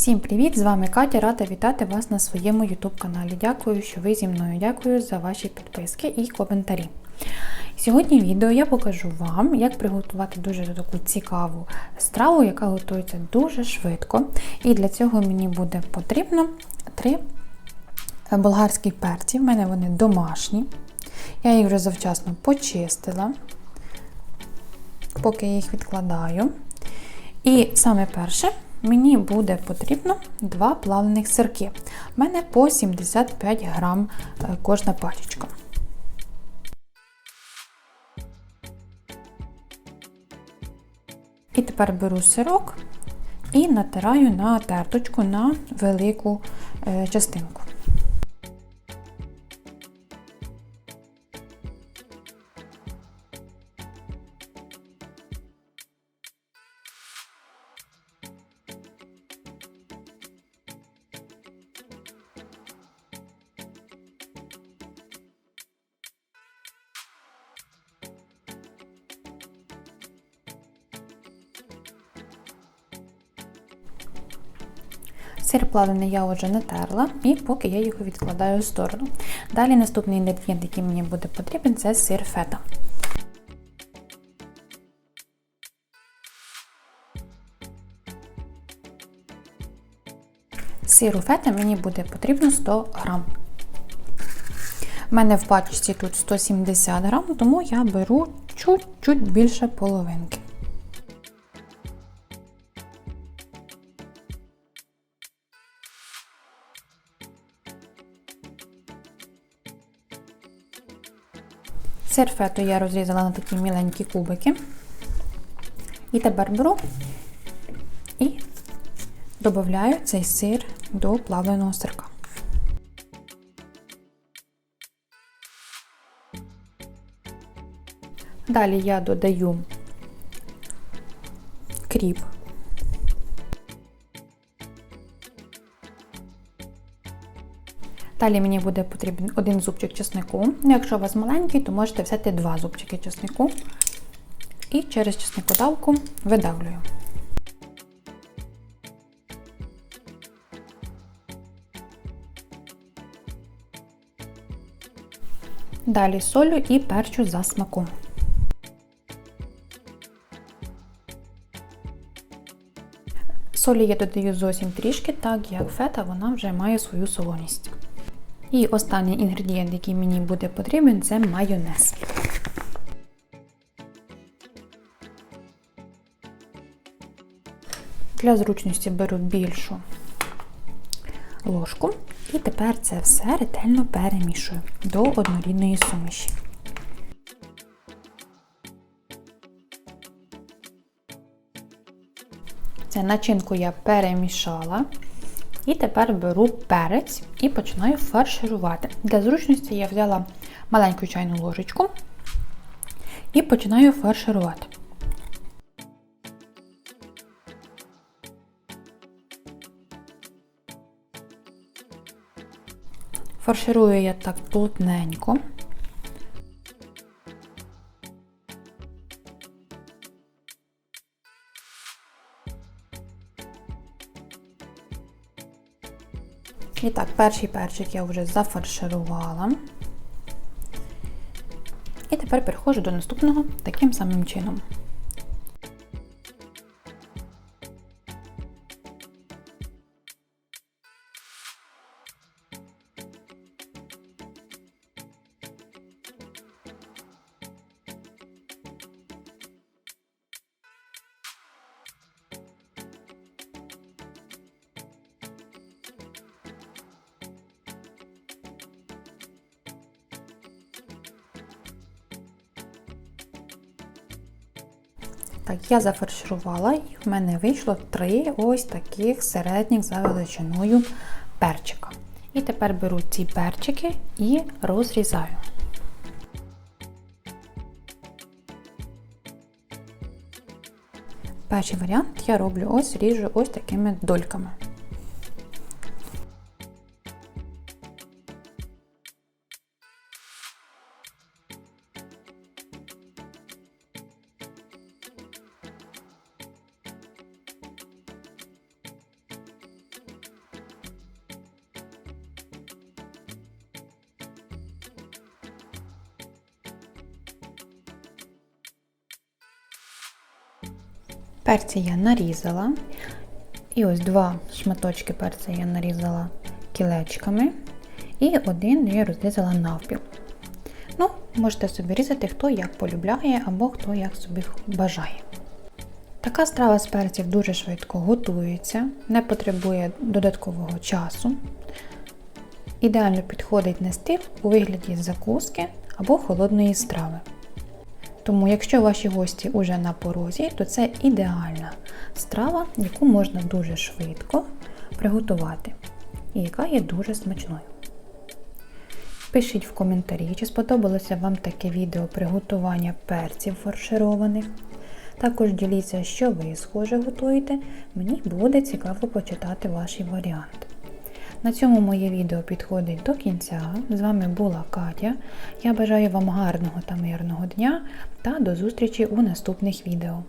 Всім привіт! З вами Катя. Рада вітати вас на своєму YouTube каналі. Дякую, що ви зі мною. Дякую за ваші підписки і коментарі. Сьогодні в відео я покажу вам, як приготувати дуже таку цікаву страву, яка готується дуже швидко. І для цього мені буде потрібно три болгарські перці. В мене вони домашні. Я їх вже завчасно почистила, поки я їх відкладаю. І саме перше мені буде потрібно два плавлених сирки. У мене по 75 грам е, кожна пачечка. І тепер беру сирок і натираю на терточку на велику е, частинку. Сир плавлений я вже натерла, і поки я його відкладаю в сторону. Далі наступний інгредієнт, який мені буде потрібен, це сир фета. Сиру фета мені буде потрібно 100 грам. У мене в пачці тут 170 грам, тому я беру чуть-чуть більше половинки. Сир фету я розрізала на такі міленькі кубики. І тепер беру і додаю цей сир до плавленого сирка. Далі я додаю кріп. Далі мені буде потрібен один зубчик чеснику. Якщо у вас маленький, то можете взяти два зубчики чеснику і через чесникодавку видавлюю. Далі солю і перчу за смаком. Солі я додаю зовсім трішки, так як фета вона вже має свою солоність. І останній інгредієнт, який мені буде потрібен, це майонез. Для зручності беру більшу ложку і тепер це все ретельно перемішую до однорідної суміші. Це начинку я перемішала. І тепер беру перець і починаю фарширувати. Для зручності я взяла маленьку чайну ложечку і починаю фарширувати. Фарширую я так плотненько. І так, перший перчик я вже зафарширувала. І тепер переходжу до наступного таким самим чином. Так, я зафарширувала і в мене вийшло три ось таких середніх за величиною перчика. І тепер беру ці перчики і розрізаю. Перший варіант я роблю ось ріжу ось такими дольками. Перці я нарізала. І ось два шматочки перця я нарізала кілечками. І один я розрізала навпіл. Ну, можете собі різати, хто як полюбляє або хто як собі бажає. Така страва з перців дуже швидко готується, не потребує додаткового часу. Ідеально підходить на стіл у вигляді закуски або холодної страви. Тому, якщо ваші гості уже на порозі, то це ідеальна страва, яку можна дуже швидко приготувати і яка є дуже смачною. Пишіть в коментарі, чи сподобалося вам таке відео приготування перців фаршированих. Також діліться, що ви схоже готуєте, мені буде цікаво почитати ваші варіанти. На цьому моє відео підходить до кінця. З вами була Катя. Я бажаю вам гарного та мирного дня та до зустрічі у наступних відео.